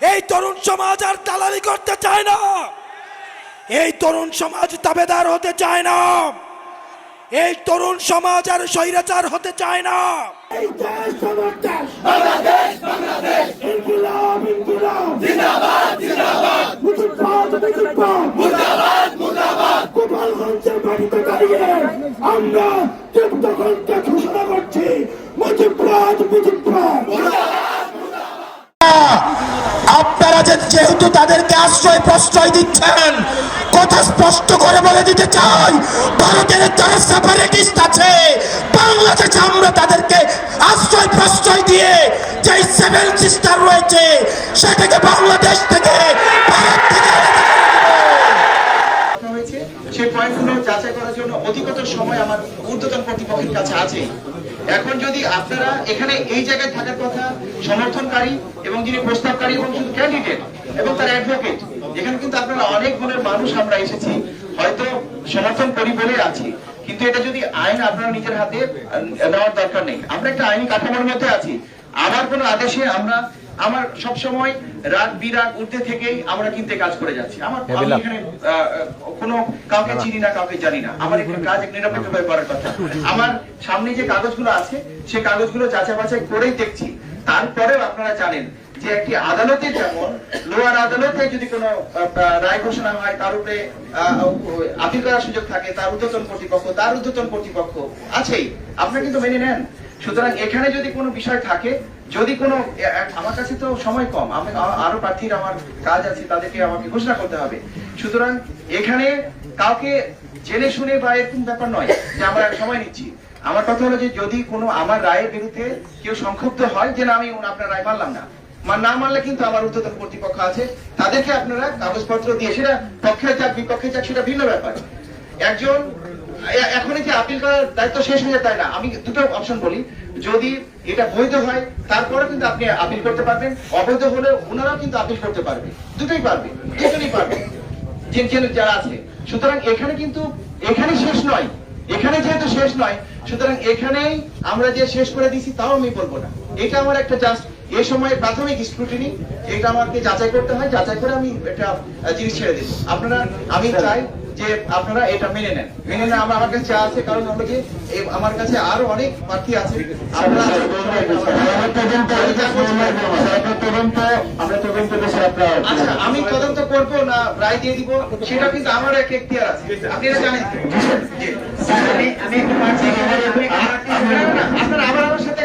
এই তরুণ সমাজ আর দালালি করতে চায় না। এই তরুণ সমাজ তাবেদার হতে চায় না। এই তরুণ সমাজ আর স্বৈরাচার হতে চায় না। আমার আশ্রয় দিচ্ছেন। কথা স্পষ্ট করে বলে দিতে চাই, ভারতের যারা সেপারেটিস্ট আছে, বাংলাদেশে আমরা তাদেরকে আশ্রয় প্রশ্রয় দিয়ে যে সেভেন সিস্টার রয়েছে, সেটাকে বাংলাদেশ থেকে পয়েন্টগুলো যাচাই করার জন্য অধিকতর সময় আমার ঊর্ধ্বতন কর্তৃপক্ষের কাছে আছে। এখন যদি আপনারা এখানে এই জায়গায় থাকার কথা, সমর্থনকারী এবং যিনি প্রস্তাবকারী এবং শুধু ক্যান্ডিডেট এবং তার অ্যাডভোকেট এখানে কিন্তু আপনারা অনেক গুণের মানুষ আমরা এসেছি হয়তো সমর্থন করি বলে আছি। কিন্তু এটা যদি আইন আপনারা নিজের হাতে নেওয়ার দরকার নেই। আমরা একটা আইনি কাঠামোর মধ্যে আছি। আমার কোনো আদেশে আমরা আমার সব সময় রাগ বিরাগ উঠতে থেকেই আমরা কিন্তু কাজ করে যাচ্ছি। আমার আমি এখানে কোনো কাউকে চিনি না কাউকে জানি না। আমার এখানে কাজ নিরপেক্ষভাবে করার কথা। আমার সামনে যে কাগজগুলো আছে সেই কাগজগুলো যাচাই বাছাই করেই দেখছি। তারপরেও আপনারা জানেন যে একটি আদালতে যেমন, লোয়ার আদালতে যদি কোনো রায় ঘোষণা হয়, তার উপরে আপিল করার সুযোগ থাকে, তার ঊর্ধ্বতন কর্তৃপক্ষ, তার ঊর্ধ্বতন কর্তৃপক্ষ আছেই। আপনারা কিন্তু মেনে নেন। সুতরাং এখানে যদি কোনো বিষয় থাকে, যদি কোনো আমার কাছে তো সময় কম, আমি আরও প্রার্থীর আমার কাজ আছে, তাদেরকে আমাকে ঘোষণা করতে হবে। সুতরাং এখানে কাউকে জেনে শুনে বা এরকম ব্যাপার নয় যে আমরা সময় নিচ্ছি। আমার কথা হলো যে যদি কোনো আমার রায়ের বিরুদ্ধে কেউ সংক্ষুব্ধ হয়, যে না, আমি আপনার রায় মানলাম না না মানলে কিন্তু আমার কর্তৃপক্ষ আছে। তাদেরকে আপনারা কাগজপত্র দিয়ে সেটা পক্ষে যাক, বিপক্ষে যাক, সেটা ভিন্ন ব্যাপার। একজন এখনই যে আপিল করার দায়িত্ব শেষ হয়ে যায় তাই না? আমি দুটো অপশন বলি। যদি এটা বৈধ হয় তারপরে কিন্তু আপনি আপিল করতে পারবেন। অবৈধ হলে ওনারাও কিন্তু আপিল করতে পারবে। দুটোই পারবে, দুজনই পারবে। যে- যারা আছে। সুতরাং এখানে কিন্তু, এখানে শেষ নয়। এখানে যেহেতু শেষ নয়, সুতরাং এখানেই আমরা যে শেষ করে দিছি তাও আমি বলব না। এটা আমার একটা জাস্ট এই সময় প্রাথমিক স্ক্রুটিনি এটা আমাকে যাচাই করতে হয় যাচাই করে আমি আহ, জিনিস ছেড়ে দিই আপনারা আমি চাই যে আপনারা এটা মেনে নেন মেনে নেন আমার আমার কাছে আছে কারণ হলো এই আমার কাছে আরও অনেক প্রার্থী আছে আপনারা আচ্ছা আমি তদন্ত করব না রায় দিয়ে দিব সেটা কিন্তু আমার এক এখতিয়ার আছে আপনি এটা জানেন আপনারা আবার আমার সাথে।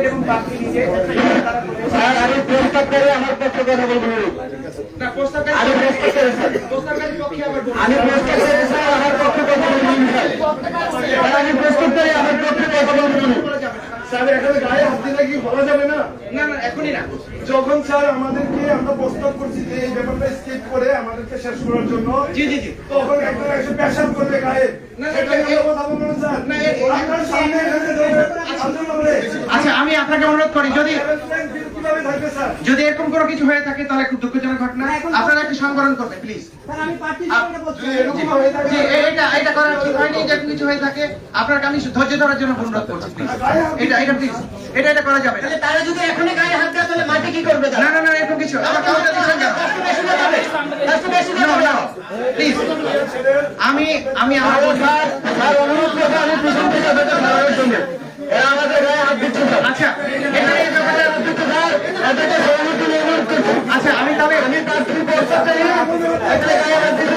এবং নিজে। স্যার আমি প্রস্তাবকারী আমার পক্ষে কথা বলব না, প্রস্তাবকারী- আমি প্রস্তাবকারী স্যার প্রস্তাবকারীর পক্ষে আবার বলুন। আমি প্রস্তাবকারী স্যার আমার পক্ষে কথা বলব স্যার প্রস্তাবকারী আমার পক্ষে কথা বলব যাবে স্যার এখানে গায়ে হাত দিলে কি বলা যাবে না। যখন স্যার আমাদেরকে আমরা প্রস্তাব করছি যে এই ব্যাপারটা স্কেপ করে আমাদেরকে শেষ করার জন্য জি, জি, জি। তখন একটা এসে পেশাব করবে গায়ে। হবে। আচ্ছা আমি আপনাকে অনুরোধ করি যদি যদি এরকম কোনো কিছু হয়ে থাকে তাহলে খুব দুঃখজনক ঘটনা। আপনারা একটু সংবরণ করবেন প্লিজ হয়ে এটা এটা করা ঠিক হয়নি কিছু হয়ে থাকে। আমি ধৈর্য ধরার জন্য অনুরোধ করছি এটা এটা প্লিজ এটা এটা করা যাবে তারা যদি এখনই গায়ে হাত দেয় তাহলে মাটি কি করবে না না না এরকম কিছু আমার কাউকে দিচ্ছেন কেন? একটু বেশি দিয়ে যাবে। একটু বেশি দিয়ে No, যাবে। no, please. আমি আমি আমার অনুরোধ করব আমি পিছন থেকে বেতন দেওয়ার জন্য এরা আমাদের গায়ে হাত দিচ্ছে আচ্ছা আচ্ছা আমি তাহলে আমি দিচ্ছে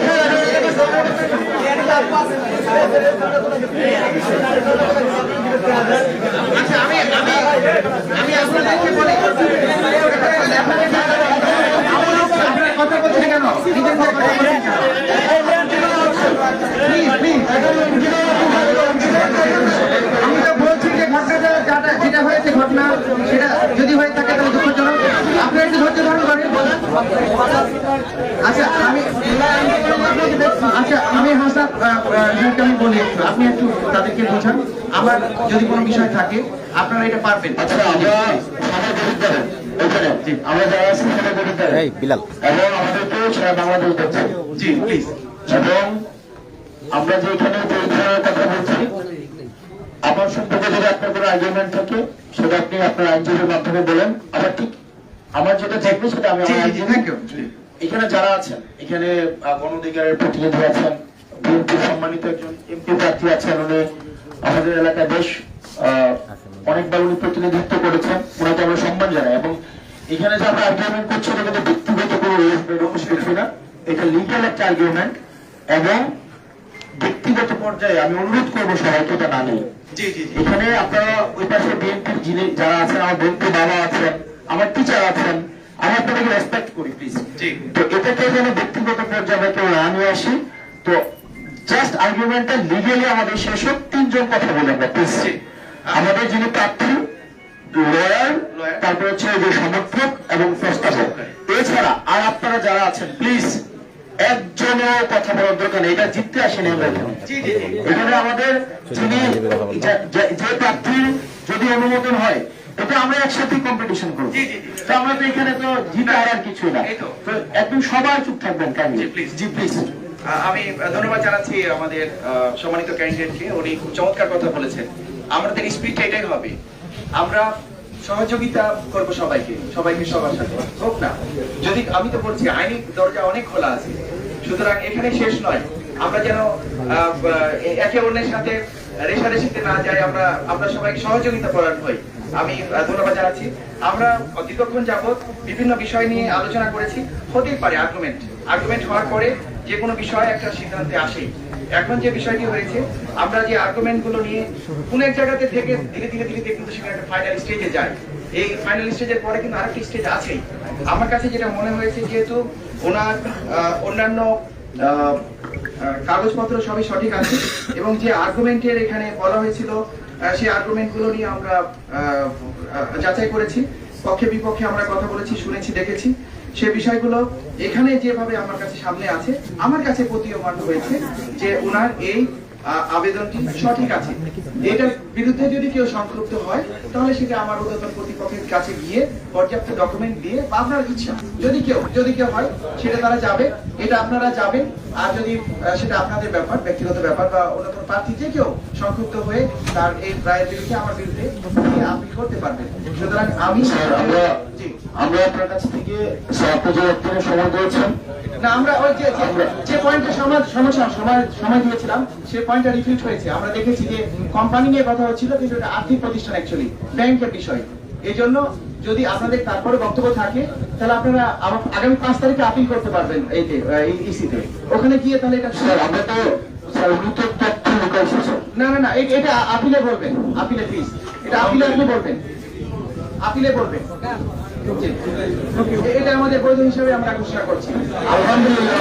স্যার এদেরকে সহমতি আচ্ছা আমি আমি আমি আপনাদেরকে বলি আপনারা কথা বলছেন কেন কেন? Please, please. আমি তো বলছি যে ঘটনাটা যেটা- যেটা হয়েছে ঘটনা সেটা যদি হয়ে থাকে তাহলে দুঃখজনক আপনারা একটু ধৈর্য ধারণ করেন আচ্ছা আমি আচ্ছা আমি হাসান ইহাকে আমি বলি একটু আপনি একটু তাদেরকে বোঝান। আমার যদি কোনো বিষয় থাকে আপনারা এটা পারবেন। আচ্ছা আমরা সারা গরিব যাবেন ওইখানে আমরা যারা আছি সারা গরিব যাবেন বিলাল। এবং আমাদেরকেও সারা বাংলাদেশ দেখছে। জি প্লিজ এবং আমরা যে এখানে যে কথা বলছি আমার সম্পর্কে যদি আপনার কোনো আর্গুমেন্ট থাকে সেটা আপনি আপনার আইনজীবীর মাধ্যমে বলেন। আবার ঠিক আমার যেটা থাকবে সেটা আমি এখানে যারা আছেন এখানে আহ, গণঅধিকারের প্রতিনিধি আছেন বিএনপি সম্মানিত একজন এমপি প্রার্থী আছেন। উনি আমাদের এলাকায় বেশ অনেকবার উনি প্রতিনিধিত্ব করেছেন। ওনাকে আমরা সম্মান জানাই। এবং এখানে যে আমরা আর্গুমেন্ট করছি এটা কিন্তু ব্যক্তিগত কোনো করছি না। এটা লিগাল একটা আর্গুমেন্ট এবং ব্যক্তিগত পর্যায়ে আমি অনুরোধ করব সবাইকে এটা না নেই জি জি জি। এখানে আপনারা ওই পাশে বিএনপির যিনি যারা আছেন আমার বন্ধু বাবা আছেন আমার টিচার আছেন আমি আপনাদেরকে রেসপেক্ট করি প্লিজ। তো এটাকে যেন ব্যক্তিগত পর্যায়ে আমরা কেউ না নিয়ে আসি তো জাস্ট আর্গুমেন্টটা লিগেলি আমাদের শেষ হোক তিনজন কথা বলে আমরা প্লিজ জি। আমাদের যিনি প্রার্থী লয়ার তারপর হচ্ছে যে সমর্থক এবং প্রস্তাবক। এছাড়া আর আপনারা যারা আছেন প্লিজ একজনও কথা বলার দরকার নেই এটা জিততে আসেনি আমরা। এখানে। জি জি জি। এখানে আমাদের যিনি যে- প্রার্থীর যদি অনুমোদন হয় এটা আমরা একসাথে কম্পিটিশন করব। জি, জি, জি। তো আমরা তো এখানে তো জিতে আর আর কিছুই না। তো। একদম সবাই চুপ থাকবেন কেন? জি, প্লিজ আমি ধন্যবাদ জানাচ্ছি আমাদের সম্মানিত ক্যান্ডিডেটকে উনি খুব চমৎকার কথা বলেছেন। আমাদের স্পিডটা এটাই হবে। আমরা সহযোগিতা করব সবাইকে সবাইকে সবার সাথে। হোক না। যদি, আমি তো বলছি, আইনি দরজা অনেক খোলা আছে। সুতরাং এখানে শেষ নয়। আমরা যেন একে অন্যের সাথে রেশারেশিতে না যাই, আমরা আমরা সবাইকে সহযোগিতা করার হই আমি ধন্যবাদ জানাচ্ছি। আমরা দীর্ঘক্ষণ যাবৎ বিভিন্ন বিষয় নিয়ে আলোচনা করেছি। হতেই পারে আর্গুমেন্ট আর্গুমেন্ট হওয়ার পরে যে কোনো বিষয় একটা সিদ্ধান্তে আসে। এখন যে বিষয়টি হয়েছে, আমরা যে আর্গুমেন্টগুলো নিয়ে কোন এক জায়গাতে থেকে ধীরে ধীরে ধীরে ধীরে কিন্তু সেখানে একটা ফাইনাল স্টেজে যায়। এই ফাইনাল স্টেজের পরে কিন্তু আরেকটি স্টেজ আছেই। আমার কাছে যেটা মনে হয়েছে যেহেতু ওনার অন্যান্য কাগজপত্র সবই সঠিক আছে এবং যে আর্গুমেন্টের এখানে বলা হয়েছিল সেই আর্গুমেন্টগুলো নিয়ে আমরা যাচাই করেছি। পক্ষে বিপক্ষে আমরা কথা বলেছি, শুনেছি, দেখেছি। সে বিষয়গুলো এখানে যেভাবে আমার কাছে সামনে আছে, আমার কাছে প্রতীয়মান হয়েছে যে ওনার এই আবেদনটি সঠিক আছে। এটার বিরুদ্ধে যদি কেউ সংক্ষুব্ধ হয়, তাহলে সেটা আমার উদ্যোতন কর্তৃপক্ষের কাছে গিয়ে পর্যাপ্ত ডকুমেন্ট দিয়ে বা আপনার ইচ্ছা, যদি কেউ যদি কেউ হয়, সেটা তারা যাবে, এটা আপনারা যাবেন। আর যদি সেটা আপনাদের ব্যাপার, ব্যক্তিগত ব্যাপার বা অন্য কোনো প্রার্থী যে কেউ সংক্ষুব্ধ হয়ে তার এই রায়ের বিরুদ্ধে আমার বিরুদ্ধে আপিল করতে পারবেন সুতরাং আমি আমরা আপনার কাছ থেকে সময় দিয়েছেন না আমরা ওই যে যে- যে সমস্যা সময় সময় দিয়েছিলাম সেই পয়েন্টটা রিফিউজ হয়েছে। আমরা দেখেছি যে কোম্পানি নিয়ে কথা হচ্ছিল কিন্তু এটা আর্থিক প্রতিষ্ঠান অ্যাকচুয়ালি ব্যাংকের বিষয়। এই জন্য যদি আপনাদের তারপরে বক্তব্য থাকে তাহলে আপনারা আগামী পাঁচ তারিখে আপিল করতে পারবেন এইতে ইসিতে ওখানে গিয়ে তাহলে এটা আমরা তো তথ্য লুকাইছে স্যার না না না এটা আপিলে বলবেন, আপিলে প্লিজ এটা আপিলে আপনি বলবেন। আপিলে বলবেন। এটা আমাদের বৈধ হিসেবে আমরা ঘোষণা করছি। আলহামদুলিল্লাহ।